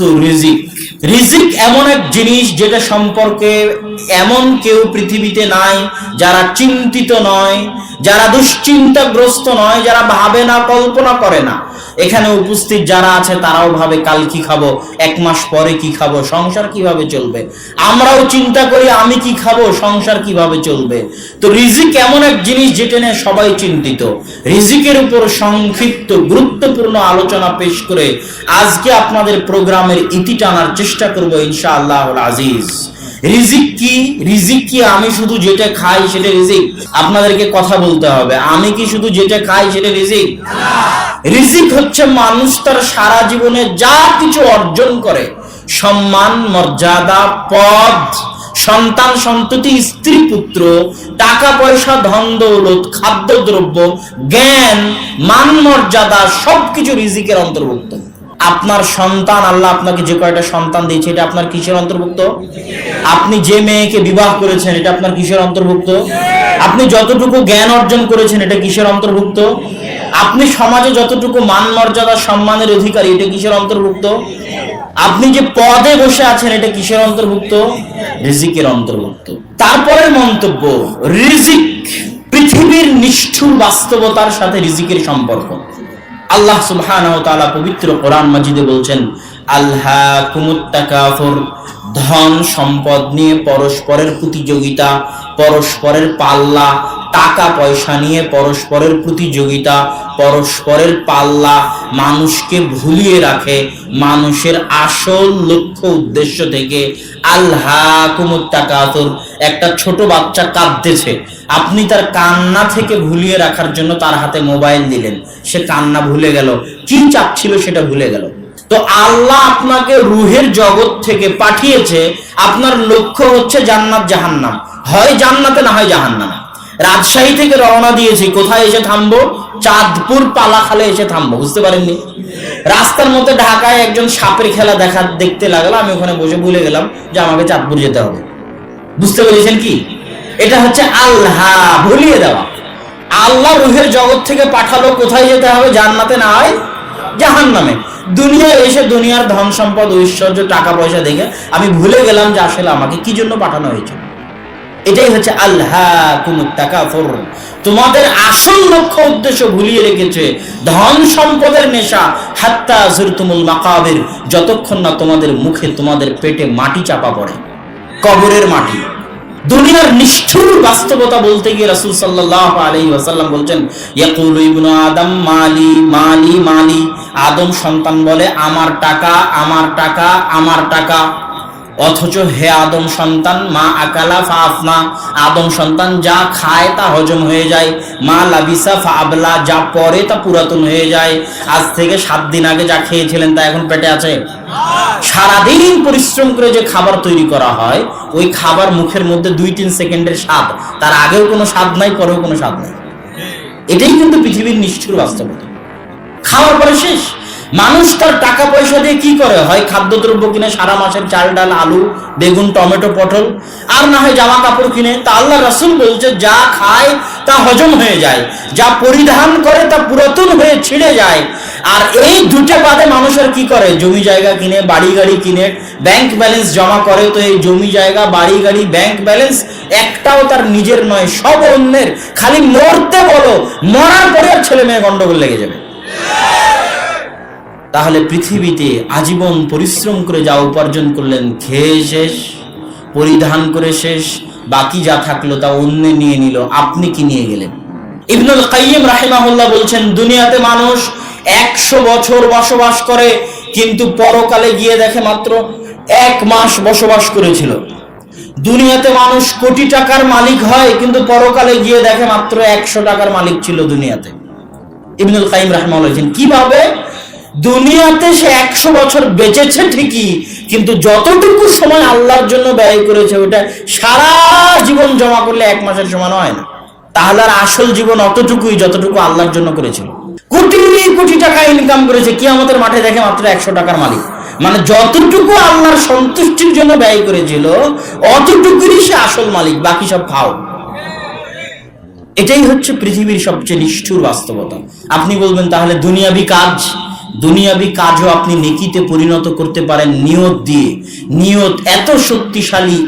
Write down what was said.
তো রিজিক। রিজিক এমন এক জিনিস যেটা সম্পর্কে এমন কেউ পৃথিবীতে নাই, যারা চিন্তিত নয়, যারা দুশ্চিন্তাগ্রস্ত নয়, যারা ভাবে না, কল্পনা করে না। এখানে উপস্থিত যারা আছে, তারাও ভাবে কাল কি খাব, এক মাস পরে কি খাব, সংসার কীভাবে চলবে? আমরাও চিন্তা করি, আমি কি খাব, সংসার কীভাবে চলবে? তো রিজিক এমন এক জিনিস যেটা নিয়ে সবাই চিন্তিত। রিজিকের উপর সংক্ষিপ্ত, গুরুত্বপূর্ণ আলোচনা পেশ করে আজকে আপনাদের প্রোগ্রামের ইতি টানার চেষ্টা করব ইনশা আল্লাহ আজিজ। রিজিক কি? রিজিক কি আমি শুধু যেটা খাই সেটা রিজিক? আপনাদেরকে কথা বলতে হবে, আমি কি শুধু যেটা খাই সেটা রিজিক? রিজিক হচ্ছে মানুষ তার সারা জীবনে যা কিছু অর্জন করে। সম্মান, মর্যাদা, পদ, সন্তান, সন্ততি, স্ত্রী, পুত্র, টাকা পয়সা, ধন, দৌলত খাদ্যদ্রব্য জ্ঞান, মান, মর্যাদা, সবকিছু রিজিকের অন্তর্ভুক্ত। আপনার সন্তান, আল্লাহ আপনাকে যে কয়টা সন্তান দিয়েছে, এটা আপনার কিসের অন্তর্ভুক্ত? আপনি যে মেয়েকে বিবাহ করেছেন, এটা আপনার কিসের অন্তর্ভুক্ত? আপনি যতটুকু জ্ঞান অর্জন করেছেন, এটা কিসের অন্তর্ভুক্ত? আপনি সমাজে যতটুকু মান মর্যাদা, সম্মানের অধিকারী, এটা কিসের অন্তর্ভুক্ত? আপনি যে পদে বসে আছেন, এটা কিসের অন্তর্ভুক্ত? রিজিকের অন্তর্ভুক্ত। তারপরের মন্তব্য, রিজিক পৃথিবীর নিষ্ঠুর বাস্তবতার সাথে রিজিকের সম্পর্ক। আল্লাহ সুবহানাহু ওয়া তাআলা পবিত্র কোরআন মাজিদে বলছেন আল্লাহ কুমুত্তাকাফুর ধন সম্পদ নিয়ে পরস্পরের প্রতিযোগিতা, পরস্পরের পাল্লা টাকা পয়সা নিয়ে পরস্পরের প্রতিযোগিতা, পরস্পরের পাল্লা মানুষকে ভুলিয়ে রাখে। মানুষের আসল লক্ষ্য উদ্দেশ্য থেকে আল্লাহ কুমুত্তাকাতুর একটা ছোট বাচ্চা কাঁদতেছে। আপনি তার কান্না থেকে ভুলিয়ে রাখার জন্য তার হাতে মোবাইল দিলেন। সে কান্না ভুলে গেল। কি চাচ্ছিল সেটা ভুলে গেল। তো আল্লাহ আপনাকে রুহের জগৎ থেকে পাঠিয়েছে। আপনার লক্ষ্য হচ্ছে জান্নাত জাহান্নাম। হয় জান্নাতে না হয় জাহান্নামে। রাজশাহী থেকে রওনা দিয়েছি। কোথায় এসে থামবো? চাঁদপুর পালাখালে এসে থামবো। বুঝতে পারেননি রাস্তার মধ্যে ঢাকায় একজন সাপের খেলা দেখা দেখতে লাগল। আমি ওখানে বসে ভুলে গেলাম যে আমাকে চাঁদপুর যেতে হবে। বুঝতে পেরেছেন কি? এটা হচ্ছে আল্লাহ। ভুলিয়ে দেওয়া। আল্লাহ রুহের জগৎ থেকে পাঠালো। কোথায় যেতে হবে জান্নাতে না হয় জাহান নামে দুনিয়ায় এসে দুনিয়ার ধন সম্পদ, ঐশ্বর্য, টাকা পয়সা দেখে আমি ভুলে গেলাম যে আসলে আমাকে কি জন্য পাঠানো হয়েছে। এটাই হচ্ছে আল্লাহ তোমাদের আসল লক্ষ্য উদ্দেশ্য ভুলিয়ে রেখেছে ধন সম্পদের নেশা, হাত্তা জুরতুমুল মাকাবির, যতক্ষণ না তোমাদের মুখে তোমাদের পেটে মাটি চাপা পড়ে, কবরের মাটি। দুনিয়ার নিষ্ঠুর বাস্তবতা বলতে গিয়ে রাসূল ওয়াসাল্লাম বলছেন আদম, মালি মালি মালি। আদম সন্তান বলে, আমার টাকা আমার টাকা আমার টাকা। অথচ হে আদম সন্তান, মা আকালা ফা আফনা আদম সন্তান যা খায় তা হজম হয়ে যায়। মা লাবিসা ফা আবলা যা পরে তা পুরাতন হয়ে যায়। আজ থেকে সাত দিন আগে যা খেয়েছিলেন তা এখন পেটে আছে? সারাদিন পরিশ্রম করে যে খাবার তৈরি করা হয়, ওই খাবার মুখের মধ্যে দুই তিন সেকেন্ডের স্বাদ। তার আগেও কোনো স্বাদ নাই, পরেও কোনো স্বাদ নাই। এটাই কিন্তু পৃথিবীর নিষ্ঠুর বাস্তবতা। খাওয়ার পরে শেষ। মানুষ তার টাকা পয়সা দিয়ে কি করে? হয় খাদ্যদ্রব্য কিনে সারা মাসের চাল, ডাল, আলু, বেগুন, টমেটো, পটল, আর না হয় জামা কাপড় কিনে। তা আল্লাহ রাসুল বলছে, যা খায় তা হজম হয়ে যায়, যা পরিধান করে তা পুরাতন হয়ে ছিঁড়ে যায়। আর এই দুটো বাদে মানুষের কি করে? জমি জায়গা কিনে, বাড়ি গাড়ি কিনে ব্যাংক ব্যালেন্স জমা করে। তো এই জমি জায়গা, বাড়ি গাড়ি ব্যাংক ব্যালেন্স একটাও তার নিজের নয়, সব অন্যের। খালি মরতে বলো, মরার পরে ছেলে মেয়ে গন্ডগোল লেগে যাবে। তাহলে পৃথিবীতে আজীবন পরিশ্রম করে যা উপার্জন করলেন, খেয়ে শেষ, পরিধান করে শেষ, বাকি যা থাকল তা অন্য নিয়ে নিল, আপনি কি নিয়ে গেলেন? ইবনুল কাইয়িম রাহিমাহুল্লাহ বলছেন, দুনিয়াতে মানুষ একশো বছর বসবাস করে, কিন্তু পরকালে গিয়ে দেখে মাত্র এক মাস বসবাস করেছিল। দুনিয়াতে মানুষ কোটি টাকার মালিক হয়, কিন্তু পরকালে গিয়ে দেখে মাত্র একশো টাকার মালিক ছিল দুনিয়াতে। ইবনুল কাইম রাহমাল বলেছেন, কীভাবে? দুনিয়াতে সে একশো বছর বেঁচেছে ঠিকই, কিন্তু যতটুকু সময় আল্লাহর জন্য ব্যয় করেছে, ওটা সারা জীবন জমা করলে এক মাসের সমান হয় না। তাহলে আর আসল জীবন অতটুকুই যতটুকু আল্লাহর জন্য করেছিল। কোটি কোটি টাকা ইনকাম করেছে কি আমাদের মাঠে দেখে মাত্র একশো টাকার মালিক। মানে যতটুকু আল্লাহর সন্তুষ্টির জন্য ব্যয় করেছিল, অতটুকুরই সে আসল মালিক, বাকি সব খাও। এটাই হচ্ছে পৃথিবীর সবচেয়ে নিষ্ঠুর বাস্তবতা। আপনি বলবেন, তাহলে দুনিয়াবি কাজ? দুনিয়াবি কাজও আপনি নেকিতে পরিণত করতে পারেন নিয়ত দিয়ে। নিয়ত এত শক্তিশালী।